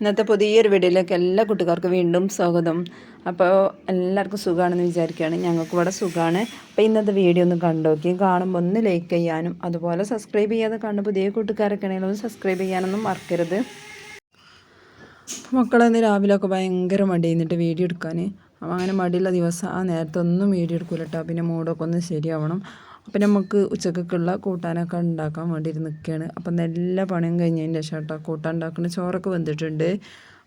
ഇന്നത്തെ പുതിയൊരു വീഡിയോയിലേക്ക് എല്ലാ കുട്ടികാർക്കും വീണ്ടും സ്വാഗതം. അപ്പോൾ എല്ലാവർക്കും സുഖമാണെന്ന് വിചാരിക്കുകയാണ്. ഞങ്ങൾക്ക് ഇവിടെ സുഖമാണ്. അപ്പോൾ ഇന്നത്തെ വീഡിയോ ഒന്ന് കണ്ടോക്കി കാണുമ്പോൾ ഒന്ന് ലൈക്ക് ചെയ്യാനും അതുപോലെ സബ്സ്ക്രൈബ് ചെയ്യാതെ കണ്ട് പുതിയ കൂട്ടുകാരൊക്കെ ആണെങ്കിലും സബ്സ്ക്രൈബ് ചെയ്യാനൊന്നും മറക്കരുത്. മക്കളെ ഇന്ന് രാവിലെയൊക്കെ ഭയങ്കര മടി ചെയ്യുന്നിട്ട് വീഡിയോ എടുക്കാൻ. അങ്ങനെ മടിയുള്ള ദിവസം ആ നേരത്തെ ഒന്നും വീഡിയോ എടുക്കില്ല കേട്ടോ പിന്നെ മൂടൊക്കെ ഒന്ന് ശരിയാവണം. അപ്പം നമുക്ക് ഉച്ചക്കൊക്കെയുള്ള കൂട്ടാനൊക്കെ ഉണ്ടാക്കാൻ വേണ്ടി നിൽക്കുകയാണ് അപ്പം നല്ല പണിയും കഴിഞ്ഞതിന്റെ ശേഷം കേട്ടോ കൂട്ടാൻ ഉണ്ടാക്കുന്ന ചോറൊക്കെ വന്നിട്ടുണ്ട്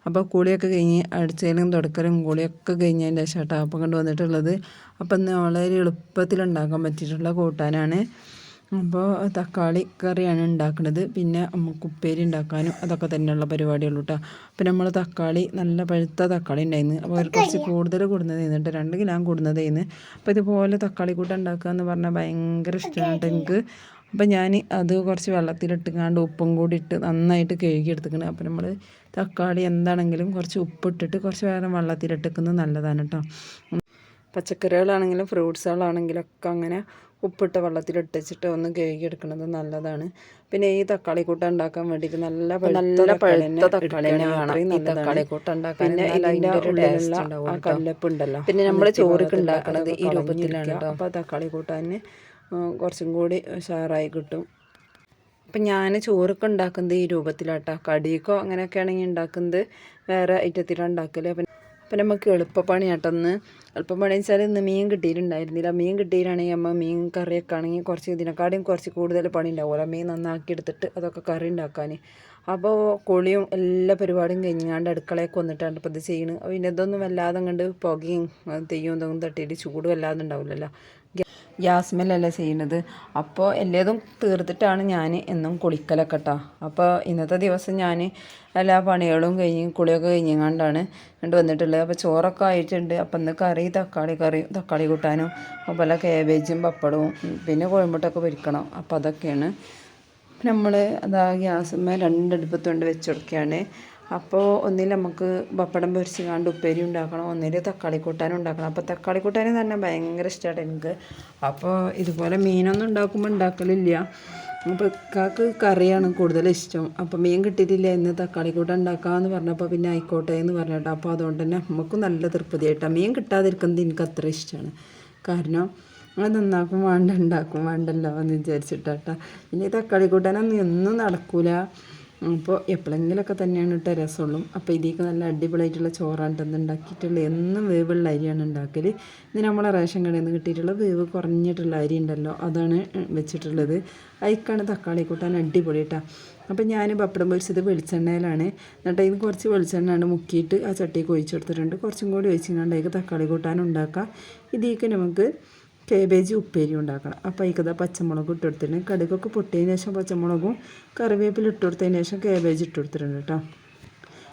അപ്പോൾ കുളിയൊക്കെ കഴിഞ്ഞ് അടിച്ചതിലും തുടക്കലും കുളിയൊക്കെ കഴിഞ്ഞതിന്റെ ശേഷം അപ്പം കൊണ്ട് വന്നിട്ടുള്ളത്. അപ്പം വളരെ എളുപ്പത്തിൽ ഉണ്ടാക്കാൻ പറ്റിയിട്ടുള്ള കൂട്ടാനാണ്. അപ്പോൾ തക്കാളി കറിയാണ് ഉണ്ടാക്കുന്നത് പിന്നെ നമുക്ക് ഉപ്പേരി ഉണ്ടാക്കാനും അതൊക്കെ തന്നെയുള്ള പരിപാടിയുള്ളൂ കേട്ടോ അപ്പോൾ നമ്മൾ തക്കാളി നല്ല പഴുത്ത തക്കാളി ഉണ്ടായിരുന്നു. അപ്പോൾ അവർ കുറച്ച് കൂടുതൽ കൂടുന്നത് ചെയ്യുന്നുണ്ട് രണ്ട് കിലോ കൂടുന്നതായിരുന്നു അപ്പോൾ ഇതുപോലെ തക്കാളി കൂട്ടം ഉണ്ടാക്കുക എന്ന് പറഞ്ഞാൽ ഭയങ്കര ഇഷ്ടമാണ് എനിക്ക്. അപ്പം ഞാൻ അത് കുറച്ച് വെള്ളത്തിലിട്ടുങ്ങാണ്ട് ഉപ്പും കൂടി ഇട്ട് നന്നായിട്ട് കഴുകി എടുത്തിക്കണം. അപ്പം നമ്മൾ തക്കാളി എന്താണെങ്കിലും കുറച്ച് ഉപ്പിട്ടിട്ട് കുറച്ച് നേരം വെള്ളത്തിലിട്ടിക്കുന്നത് നല്ലതാണ് കേട്ടോ പച്ചക്കറികളാണെങ്കിലും ഫ്രൂട്ട്സുകളാണെങ്കിലും ഒക്കെ അങ്ങനെ ഉപ്പിട്ട വെള്ളത്തിൽ ഇട്ടിച്ചിട്ട് ഒന്ന് കഴുകിയെടുക്കുന്നത് നല്ലതാണ്. പിന്നെ ഈ തക്കാളി കൂട്ട ഉണ്ടാക്കാൻ വേണ്ടിയിട്ട് നല്ല നല്ല പഴുത്ത തക്കാളി തക്കാളി കൂട്ട ഉണ്ടാക്കാൻ പിന്നെ ഉള്ളിലുള്ള ആ കല്ലപ്പ് ഉണ്ടല്ലോ പിന്നെ നമ്മൾ ചോറൊക്കെ ഉണ്ടാക്കുന്നത് ഈ രൂപത്തിലാണ് കേട്ടോ. അപ്പോൾ തക്കാളി കൂട്ടാൻ കുറച്ചും കൂടി ഉഷാറായി കിട്ടും. അപ്പം ഞാൻ ചോറൊക്കെ ഉണ്ടാക്കുന്നത് ഈ രൂപത്തിലാട്ടോ. കടിയൊക്കെ അങ്ങനെയൊക്കെ ആണെങ്കിൽ ഉണ്ടാക്കുന്നത് വേറെ ഐറ്റത്തിലാണ് ഉണ്ടാക്കൽ അപ്പം അപ്പം നമുക്ക് എളുപ്പപ്പണി ആട്ടെന്ന് എളുപ്പപ്പണി വെച്ചാൽ ഇന്ന് മീൻ കിട്ടിയിട്ടുണ്ടായിരുന്നില്ല. മീൻ കിട്ടിയിട്ടാണെങ്കിൽ അമ്മ മീൻ കറിയൊക്കെ ആണെങ്കിൽ കുറച്ച് ഇതിനെക്കാളും കുറച്ച് കൂടുതൽ പണി ഉണ്ടാവുമല്ലോ. മീൻ നന്നാക്കി എടുത്തിട്ട് അതൊക്കെ കറി ഉണ്ടാക്കാൻ. അപ്പോൾ കുളിയും എല്ലാ പരിപാടിയും കഴിഞ്ഞാണ്ട് അടുക്കളയൊക്കെ വന്നിട്ടാണ് ഇപ്പോൾ ഇത് ചെയ്യുന്നത് പിന്നെ ഇതൊന്നും വല്ലാതെ കണ്ട് പുകയും തെയ്യവും ഇതൊന്നും തട്ടിയിട്ട് ചൂട് വല്ലാതെ ഉണ്ടാവില്ലല്ലോ. ഗ്യാസ്മേലല്ല ചെയ്യുന്നത് അപ്പോൾ എല്ലേതും തീർത്തിട്ടാണ് ഞാൻ എന്നും കുളിക്കലൊക്കെ കേട്ടോ അപ്പോൾ ഇന്നത്തെ ദിവസം ഞാൻ എല്ലാ പണികളും കഴിഞ്ഞ് കുളിയൊക്കെ കഴിഞ്ഞങ്ങാണ്ടാണ് കണ്ട് വന്നിട്ടുള്ളത്. അപ്പോൾ ചോറൊക്കെ ആയിട്ടുണ്ട്. അപ്പം ഇന്ന് കറി തക്കാളി കറി തക്കാളി കൂട്ടാനും അതുപോലെ കാബേജും പപ്പടവും പിന്നെ കോഴിമുട്ടൊക്കെ പൊരിക്കണം. അപ്പോൾ അതൊക്കെയാണ്. നമ്മൾ അതാ ഗ്യാസുമ്മേ രണ്ടടുപ്പത്തുകൊണ്ട് വെച്ച് കൊടുക്കുകയാണ് അപ്പോൾ ഒന്നിൽ നമുക്ക് പപ്പടം പൊരിച്ച് കാണ്ട് ഉപ്പേരി ഉണ്ടാക്കണം ഒന്നിൽ തക്കാളി കൂട്ടാനും ഉണ്ടാക്കണം. അപ്പോൾ തക്കാളി കൂട്ടാനും തന്നെ ഭയങ്കര ഇഷ്ടമാണ് എനിക്ക്. അപ്പോൾ ഇതുപോലെ മീനൊന്നും ഉണ്ടാക്കുമ്പോൾ ഉണ്ടാക്കലില്ല. അപ്പോൾ ഇക്കാക്ക് കറിയാണ് കൂടുതൽ ഇഷ്ടം. അപ്പോൾ മീൻ കിട്ടിയിട്ടില്ല ഇന്ന് തക്കാളി കൂട്ടം ഉണ്ടാക്കാമെന്ന് പറഞ്ഞപ്പോൾ പിന്നെ ആയിക്കോട്ടെ എന്ന് പറഞ്ഞിട്ട് അപ്പോൾ അതുകൊണ്ട് തന്നെ നമുക്ക് നല്ല തൃപ്തിയായിട്ടാണ് മീൻ കിട്ടാതിരിക്കുന്നത് എനിക്ക് അത്ര ഇഷ്ടമാണ് കാരണം അത് നന്നാക്കും വേണ്ട ഉണ്ടാക്കും വേണ്ടല്ലോ എന്ന് വിചാരിച്ചിട്ടാട്ടാ. പിന്നെ ഈ തക്കാളി കൂട്ടാനൊന്നും എന്നും നടക്കൂല. അപ്പോൾ എപ്പോഴെങ്കിലൊക്കെ തന്നെയാണ് ഇട്ട രസമുള്ളൂ. അപ്പോൾ ഇതിലേക്ക് നല്ല അടിപൊളിയായിട്ടുള്ള ചോറാണ് ഉണ്ടാക്കിയിട്ടുള്ള എന്നും വേവുള്ള അരിയാണ് ഉണ്ടാക്കൽ ഇത് നമ്മളെ റേഷൻ കടയിൽ നിന്ന് കിട്ടിയിട്ടുള്ള വേവ് കുറഞ്ഞിട്ടുള്ള അരി ഉണ്ടല്ലോ അതാണ് വെച്ചിട്ടുള്ളത്. അതിക്കാണ് തക്കാളി കൂട്ടാൻ അടിപൊളി കേട്ടോ. അപ്പോൾ ഞാൻ പപ്പടം പൊരിച്ചത് വെളിച്ചെണ്ണയിലാണ്. എന്നിട്ട് അതിന് കുറച്ച് വെളിച്ചെണ്ണയാണ് മുക്കിയിട്ട് ആ ചട്ടിക്ക് ഒഴിച്ചു കൊടുത്തിട്ടുണ്ട്. കുറച്ചും കൂടി ഒഴിച്ചിങ്ങാണ്ട് അതിലേക്ക് തക്കാളി കൂട്ടാൻ ഉണ്ടാക്കാം. ഇതിലേക്ക് നമുക്ക് കേബേജ് ഉപ്പേരി ഉണ്ടാക്കണം. അപ്പോൾ അതിക്കത് പച്ചമുളക് ഇട്ട് കൊടുത്തിട്ടുണ്ട്. കടുകൊക്കെ പൊട്ടിയതിന് ശേഷം പച്ചമുളകും കറിവേപ്പില ഇട്ട് കൊടുത്തതിന് ശേഷം കേബേജ് ഇട്ട് കൊടുത്തിട്ടുണ്ട് കേട്ടോ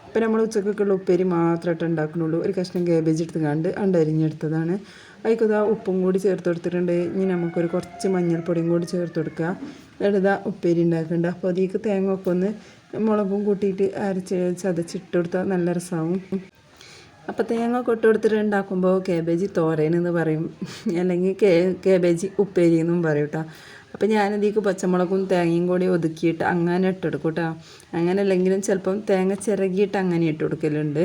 ഇപ്പം നമ്മൾ ഉച്ചക്കൊക്കെയുള്ള ഉപ്പേരി മാത്രമായിട്ട് ഉണ്ടാക്കുന്നുള്ളൂ. ഒരു കഷ്ണം കേബേജ് എടുത്ത് കണ്ട് അണ്ടരിഞ്ഞെടുത്തതാണ്. അതിക്കത് ഉപ്പും കൂടി ചേർത്ത് കൊടുത്തിട്ടുണ്ട്. ഇനി നമുക്കൊരു കുറച്ച് മഞ്ഞൾപ്പൊടിയും കൂടി ചേർത്ത് കൊടുക്കുക എന്നിട്ട് ഉപ്പേരി ഉണ്ടാക്കുന്നുണ്ട് അപ്പോൾ അതിലേക്ക് തേങ്ങ ഒക്കെ ഒന്ന് മുളകും കൂട്ടിയിട്ട് അരച്ച് ചതച്ചിട്ട് കൊടുത്താൽ നല്ല രസമാവും അപ്പോൾ തേങ്ങ കൊട്ട് കൊടുത്തിട്ട് ഉണ്ടാക്കുമ്പോൾ കേബേജ് എന്ന് പറയും. അല്ലെങ്കിൽ കേ കേബേജ് ഉപ്പേരി എന്നും പറയും കേട്ടോ അപ്പോൾ ഞാനതിലേക്ക് പച്ചമുളകും തേങ്ങയും കൂടി ഒതുക്കിയിട്ട് അങ്ങനെ ഇട്ടെടുക്കും കേട്ടോ അങ്ങനെ അല്ലെങ്കിലും ചിലപ്പം തേങ്ങ ചിരകിയിട്ട് അങ്ങനെ ഇട്ട് കൊടുക്കലുണ്ട്.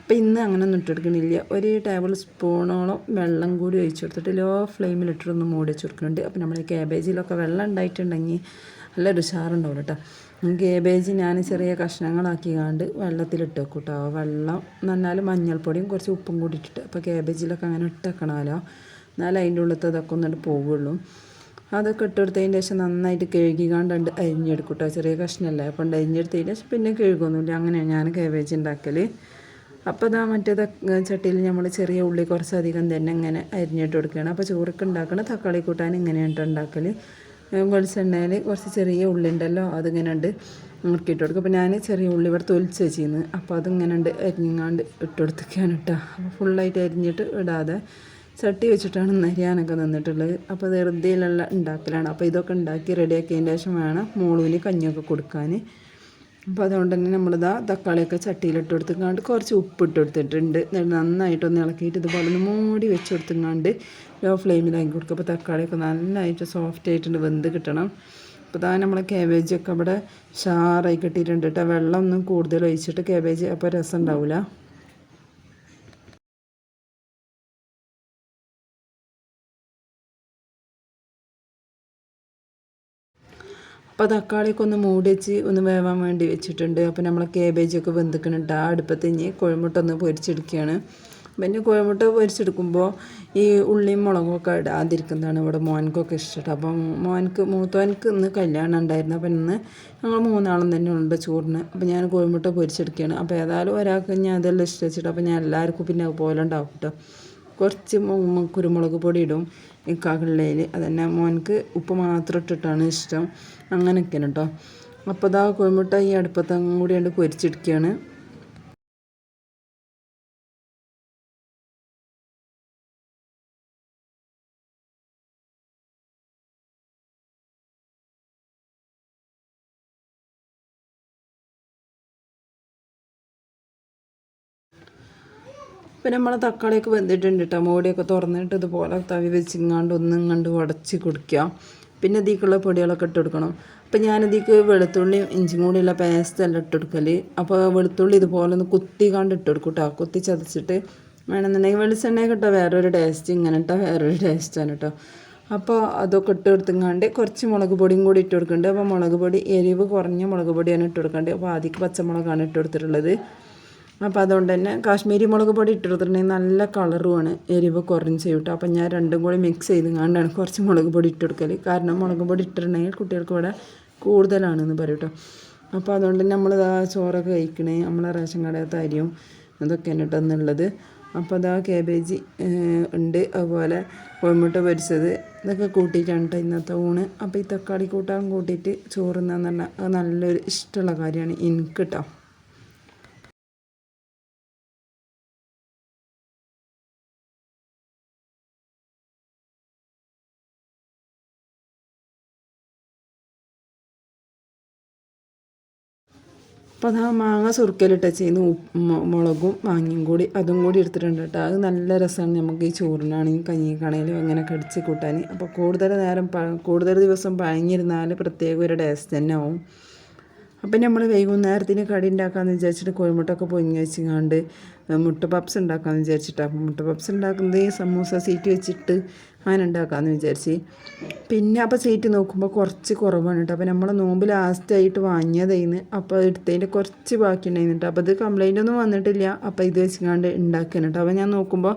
അപ്പോൾ ഇന്ന് അങ്ങനെ ഒന്നും ഇട്ടെടുക്കണില്ല ഒരു ടേബിൾ സ്പൂണോളം വെള്ളം കൂടി ഒഴിച്ചു കൊടുത്തിട്ട് ലോ ഫ്ലെയിമിൽ ഇട്ടിട്ടൊന്ന് മൂടി വെച്ച് കൊടുക്കുന്നുണ്ട് അപ്പോൾ നമ്മൾ കേബേജിലൊക്കെ വെള്ളം ഉണ്ടായിട്ടുണ്ടെങ്കിൽ നല്ലൊരു ഉഷാറുണ്ടാവും കേട്ടോ കേബേജ് ഞാൻ ചെറിയ കഷ്ണങ്ങളാക്കി കണ്ട് വെള്ളത്തിലിട്ട് വെക്കും കേട്ടോ വെള്ളം നന്നാലും മഞ്ഞൾപ്പൊടിയും കുറച്ച് ഉപ്പും കൂടി ഇട്ടിട്ട് അപ്പോൾ കേബേജിലൊക്കെ അങ്ങനെ ഇട്ടേക്കണമല്ലോ എന്നാലും അതിന്റെ ഉള്ളിലത്തെ ഇതൊക്കെ ഒന്നിട്ട് പോവുള്ളൂ. അതൊക്കെ ഇട്ടെടുത്തതിന് ശേഷം നന്നായിട്ട് കഴുകിക്കാണ്ട് അരിഞ്ഞെടുക്കും കേട്ടോ ചെറിയ കഷ്ണമല്ലേ അപ്പം അരിഞ്ഞെടുത്തതിന് ശേഷം പിന്നെ കഴുകൊന്നുമില്ല. അങ്ങനെയാണ് ഞാൻ കേബേജ് ഉണ്ടാക്കൽ അപ്പോൾ ഇതാ മറ്റേത് ചട്ടിയിൽ നമ്മൾ ചെറിയ ഉള്ളി കുറച്ചധികം തന്നെ ഇങ്ങനെ അരിഞ്ഞിട്ട് കൊടുക്കുകയാണ് അപ്പോൾ ചോറൊക്കെ ഉണ്ടാക്കണം തക്കാളി കൂട്ടാൻ ഇങ്ങനെയാണ് ഉണ്ടാക്കൽ വെളിച്ചെണ്ണയിൽ കുറച്ച് ചെറിയ ഉള്ളി ഉണ്ടല്ലോ അതിങ്ങനെ ഉണ്ട് മുറുക്കിയിട്ട് കൊടുക്കും അപ്പോൾ ഞാൻ ചെറിയ ഉള്ളി ഇവിടെ തൊലിച്ച് വെച്ചിരുന്നു അപ്പോൾ അതിങ്ങനെ ഉണ്ട് അരിഞ്ഞാണ്ട് ഇട്ട് കൊടുത്തൊക്കെയാണ് കേട്ടോ അപ്പോൾ ഫുള്ളായിട്ട് അരിഞ്ഞിട്ട് ഇടാതെ ചട്ടി വെച്ചിട്ടാണ് നരിയാനൊക്കെ നിന്നിട്ടുള്ളത്. അപ്പോൾ വെറുതെയിലുള്ള ഉണ്ടാക്കലാണ് അപ്പോൾ ഇതൊക്കെ ഉണ്ടാക്കി റെഡിയാക്കിയതിന് ശേഷം വേണം മോളുവിന് കഞ്ഞിയൊക്കെ കൊടുക്കാൻ അപ്പോൾ അതുകൊണ്ട് തന്നെ നമ്മളിതാ തക്കാളിയൊക്കെ ചട്ടിയിലിട്ട് കൊടുത്തുങ്ങാണ്ട് കുറച്ച് ഉപ്പിട്ട് കൊടുത്തിട്ടുണ്ട് നന്നായിട്ടൊന്ന് ഇളക്കിയിട്ട് ഇതുപോലെ ഒന്ന് മൂടി വെച്ച് കൊടുത്തുങ്ങാണ്ട് ലോ ഫ്ലെയിമിലാക്കി കൊടുക്കുക. അപ്പോൾ തക്കാളിയൊക്കെ നന്നായിട്ട് സോഫ്റ്റ് ആയിട്ടുണ്ട് വെന്ത് കിട്ടണം. അപ്പോൾ ഇതാ നമ്മളെ കാബേജൊക്കെ ഇവിടെ ഷാറായി കിട്ടിയിട്ടുണ്ട് കേട്ടോ വെള്ളം ഒന്നും കൂടുതൽ ഒഴിച്ചിട്ട് കാബേജ് അപ്പോൾ രസം ഉണ്ടാവില്ല അപ്പോൾ തക്കാളിയൊക്കെ ഒന്ന് മൂടി വെച്ച് ഒന്ന് വേവാൻ വേണ്ടി വെച്ചിട്ടുണ്ട്. അപ്പോൾ നമ്മൾ കേബേജൊക്കെ വെന്തിക്കണിട്ട് ആ അടുപ്പത്ത് ഇനി കോഴിമുട്ട ഒന്ന് പൊരിച്ചെടുക്കുകയാണ് പിന്നെ കോഴിമുട്ട പൊരിച്ചെടുക്കുമ്പോൾ ഈ ഉള്ളിയും മുളകൊക്കെ ഇടാതിരിക്കുന്നതാണ് ഇവിടെ മോനക്കൊക്കെ ഇഷ്ടപ്പെട്ടത് അപ്പം മോനക്ക് മൂത്തോനക്ക് ഇന്ന് കല്യാണം ഉണ്ടായിരുന്നു. അപ്പം ഇന്ന് ഞങ്ങൾ മൂന്നാളും തന്നെ ഉണ്ട് ചോറിന്. അപ്പം ഞാൻ കോഴിമുട്ട പൊരിച്ചെടുക്കുകയാണ് അപ്പോൾ ഏതായാലും ഒരാൾക്ക് ഞാൻ അതെല്ലാം ഇഷ്ടം അപ്പം ഞാൻ എല്ലാവർക്കും പിന്നെ അതുപോലെ ഉണ്ടാവും കേട്ടോ കുറച്ച് കുരുമുളക് പൊടി ഇടും ഈ കടലയിൽ അതന്നെ മോനക്ക് ഉപ്പ് മാത്രം ഇട്ടിട്ടാണ് ഇഷ്ടം. അങ്ങനെയൊക്കെയാണ് കേട്ടോ. അപ്പോൾ ഇതാ കോഴിമുട്ട ഈ അടുപ്പത്തും കൂടി കണ്ട് പൊരിച്ചെടുക്കുകയാണ് പിന്നെ നമ്മളെ തക്കാളിയൊക്കെ വെന്തിട്ടുണ്ട് കേട്ടോ. മോടിയൊക്കെ തുറന്നിട്ട് ഇതുപോലെ തവി വെച്ചിങ്ങാണ്ട് ഒന്നും കണ്ട് ഉടച്ച് കൊടുക്കുക പിന്നെ ഇതിക്കുള്ള പൊടികളൊക്കെ ഇട്ട് കൊടുക്കണം. അപ്പോൾ ഞാനതിക്ക് വെളുത്തുള്ളി ഇഞ്ചിയും കൂടിയുള്ള പേസ്റ്റ് എല്ലാം ഇട്ട് കൊടുക്കൽ അപ്പോൾ വെളുത്തുള്ളി ഇതുപോലെ ഒന്ന് കുത്തി കണ്ട് ഇട്ട് കൊടുക്കും കേട്ടോ കുത്തി ചതച്ചിട്ട് വേണമെന്നുണ്ടെങ്കിൽ വെളിച്ചെണ്ണയൊക്കെ കേട്ടോ വേറൊരു ടേസ്റ്റ് ഇങ്ങനെ കേട്ടോ വേറൊരു ടേസ്റ്റാണ് കേട്ടോ അപ്പോൾ അതൊക്കെ ഇട്ട് കൊടുത്തുങ്ങാണ്ട് കുറച്ച് മുളക് പൊടിയും കൂടി ഇട്ട് കൊടുക്കുന്നുണ്ട്. അപ്പോൾ മുളക് പൊടി എരിവ് കുറഞ്ഞ മുളക് പൊടിയാണ് ഇട്ട് കൊടുക്കേണ്ടത് അപ്പോൾ ആദ്യം പച്ചമുളകാണ് ഇട്ട് കൊടുത്തിട്ടുള്ളത്. അപ്പോൾ അതുകൊണ്ട് തന്നെ കാശ്മീരി മുളക് പൊടി ഇട്ടെടുത്തിട്ടുണ്ടെങ്കിൽ നല്ല കളറുമാണ്. എരിവ് കുറഞ്ഞ് ചെയ്യും അപ്പം ഞാൻ രണ്ടും കൂടി മിക്സ് ചെയ്ത് കണ്ടാണ് കുറച്ച് മുളക് പൊടി ഇട്ട് കൊടുക്കൽ കാരണം മുളക് പൊടി ഇട്ടിട്ടുണ്ടെങ്കിൽ കുട്ടികൾക്ക് ഇവിടെ കൂടുതലാണെന്ന് പറയും കേട്ടോ. അപ്പോൾ അതുകൊണ്ട് നമ്മൾ ചോറൊക്കെ കഴിക്കണേ. നമ്മളെ റേഷൻ കടയത്തെ അരിയും അതൊക്കെയാണ് കേട്ടോ അപ്പോൾ അതാ കേബേജ് ഉണ്ട്. അതുപോലെ കോഴിമുട്ട പൊരിച്ചത് ഇതൊക്കെ കൂട്ടിയിട്ടാണ് കേട്ടോ ഇന്നത്തെ ഊണ്. അപ്പോൾ ഈ തക്കാളി കൂട്ടാൻ കൂട്ടിയിട്ട് ചോറ് പറഞ്ഞാൽ അത് നല്ലൊരു ഇഷ്ടമുള്ള കാര്യമാണ്. എനിക്ക് കേട്ടോ അപ്പോൾ അത് ആ മാങ്ങ സുറുക്കലിട്ട് ചെയ്യുന്ന മുളകും മാങ്ങയും കൂടി അതും കൂടി എടുത്തിട്ടുണ്ട് കേട്ടോ. അത് നല്ല രസമാണ് നമുക്ക് ഈ ചോറിനാണെങ്കിലും കഞ്ഞിക്കാണെങ്കിലും അങ്ങനെ കടിച്ച് കൂട്ടാൻ. അപ്പോൾ കൂടുതൽ നേരം കൂടുതൽ ദിവസം പഴങ്ങിയിരുന്നാൽ പ്രത്യേക ഒരു ടേസ്റ്റ് തന്നെ ആവും. അപ്പം നമ്മൾ വൈകുന്നേരത്തിന് കടി ഉണ്ടാക്കാമെന്ന് വിചാരിച്ചിട്ട് കോഴിമുട്ടൊക്കെ പൊങ്ങി വെച്ചിങ്ങാണ്ട് മുട്ട പപ്സ് ഉണ്ടാക്കാമെന്ന് വിചാരിച്ചിട്ടാണ് മുട്ട പപ്സ് ഉണ്ടാക്കുന്നത് സമൂസ സീറ്റ് വെച്ചിട്ട് അങ്ങനെ ഉണ്ടാക്കാമെന്ന് വിചാരിച്ച്. പിന്നെ അപ്പോൾ സീറ്റ് നോക്കുമ്പോൾ കുറച്ച് കുറവാണ് കേട്ടോ അപ്പോൾ നമ്മൾ നോമ്പ് ലാസ്റ്റായിട്ട് വാങ്ങിയതായിരുന്നു അപ്പോൾ എടുത്തതിന്റെ കുറച്ച് ബാക്കി ഉണ്ടായിരുന്നു അപ്പോൾ അത് കംപ്ലൈന്റ് ഒന്നും വന്നിട്ടില്ല. അപ്പോൾ ഇത് വെച്ചിങ്ങാണ്ട് ഉണ്ടാക്കണം കേട്ടോ അപ്പോൾ ഞാൻ നോക്കുമ്പോൾ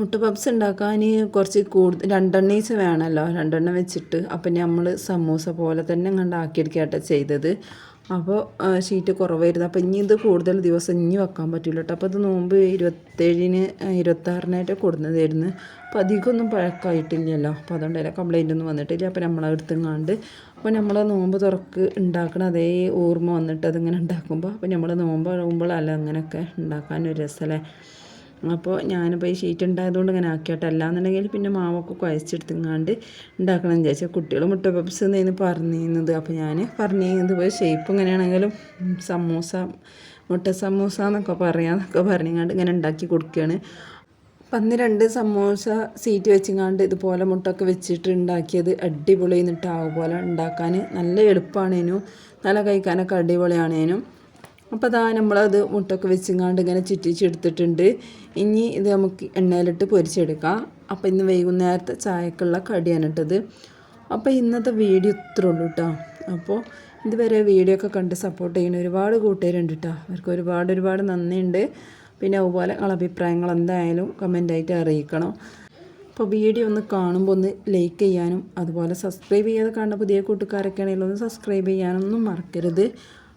മുട്ട പപ്സ് ഉണ്ടാക്കാൻ കുറച്ച് കൂടുതൽ രണ്ടെണ്ണീസ് വേണമല്ലോ രണ്ടെണ്ണം വെച്ചിട്ട്. അപ്പം നമ്മൾ സമൂസ പോലെ തന്നെ കണ്ട് ചെയ്തത്. അപ്പോൾ ഷീറ്റ് കുറവായിരുന്നു. അപ്പോൾ ഇനി ഇത് കൂടുതൽ ദിവസം ഇനി വെക്കാൻ പറ്റില്ല കേട്ടോ അപ്പോൾ ഇത് നോമ്പ് ഇരുപത്തേഴിന് ഇരുപത്താറിനായിട്ട് കൊടുന്നതായിരുന്നു. അപ്പോൾ അധികമൊന്നും പഴക്കമായിട്ടില്ലല്ലോ അപ്പോൾ അതുകൊണ്ട് അതിന്റെ കംപ്ലൈന്റ് ഒന്നും വന്നിട്ടില്ല. അപ്പോൾ നമ്മളെടുത്തുങ്ങാണ്ട് അപ്പോൾ നമ്മൾ നോമ്പ് തുറക്ക് ഉണ്ടാക്കണം അതേ ഓർമ്മ വന്നിട്ട് അതിങ്ങനെ ഉണ്ടാക്കുമ്പോൾ അപ്പോൾ നമ്മൾ നോമ്പ് ആകുമ്പോഴല്ല അങ്ങനെയൊക്കെ ഉണ്ടാക്കാനൊരു രസമല്ലേ അപ്പോൾ ഞാനിപ്പോൾ ഈ ഷീറ്റ് ഉണ്ടായതുകൊണ്ട് ഇങ്ങനെ ആക്കിയിട്ട് അല്ലാന്നുണ്ടെങ്കിൽ പിന്നെ മാവൊക്കെ കുഴച്ചെടുത്തുങ്ങാണ്ട് ഉണ്ടാക്കണം എന്ന് വിചാരിച്ചാൽ കുട്ടികൾ മുട്ട പപ്സ് എന്ന് പറഞ്ഞിരുന്നത്. അപ്പോൾ ഞാൻ പറഞ്ഞിരുന്നത് പോയി ഷേപ്പ് എങ്ങനെയാണെങ്കിലും സമൂസ മുട്ട സമൂസ എന്നൊക്കെ പറയാന്നൊക്കെ പറഞ്ഞങ്ങാണ്ട് ഇങ്ങനെ ഉണ്ടാക്കി കൊടുക്കുകയാണ്. പന്ന് രണ്ട് സമൂസ സീറ്റ് വെച്ചിങ്ങാണ്ട് ഇതുപോലെ മുട്ടൊക്കെ വെച്ചിട്ട് ഉണ്ടാക്കിയത് അടിപൊളി എന്നിട്ട് ഉണ്ടാക്കാൻ നല്ല എളുപ്പമാണേനും നല്ല കഴിക്കാനൊക്കെ അടിപൊളിയാണേനും. അപ്പോൾ അതാ നമ്മളത് മുട്ടൊക്കെ വെച്ചിങ്ങാണ്ട് ഇങ്ങനെ ചുറ്റിച്ചെടുത്തിട്ടുണ്ട്. ഇനി ഇത് നമുക്ക് എണ്ണയിലിട്ട് പൊരിച്ചെടുക്കാം. അപ്പോൾ ഇന്ന് വൈകുന്നേരത്തെ ചായക്കുള്ള കടിയാണ് ഇട്ടത്. അപ്പോൾ ഇന്നത്തെ വീഡിയോ ഇത്രേ ഉള്ളൂ കേട്ടോ അപ്പോൾ ഇതുവരെ വീഡിയോ ഒക്കെ കണ്ട് സപ്പോർട്ട് ചെയ്യുന്ന ഒരുപാട് കൂട്ടുകാരുണ്ട് കേട്ടോ അവർക്ക് ഒരുപാട് ഒരുപാട് നന്ദിയുണ്ട്. പിന്നെ അതുപോലെ നിങ്ങളെ അഭിപ്രായങ്ങൾ എന്തായാലും കമന്റായിട്ട് അറിയിക്കണം. അപ്പോൾ വീഡിയോ ഒന്ന് കാണുമ്പോൾ ഒന്ന് ലൈക്ക് ചെയ്യാനും അതുപോലെ സബ്സ്ക്രൈബ് ചെയ്യാതെ കാണുന്ന പുതിയ കൂട്ടുകാരൊക്കെ ആണെങ്കിലും ഒന്ന് സബ്സ്ക്രൈബ് ചെയ്യാനൊന്നും മറക്കരുത്.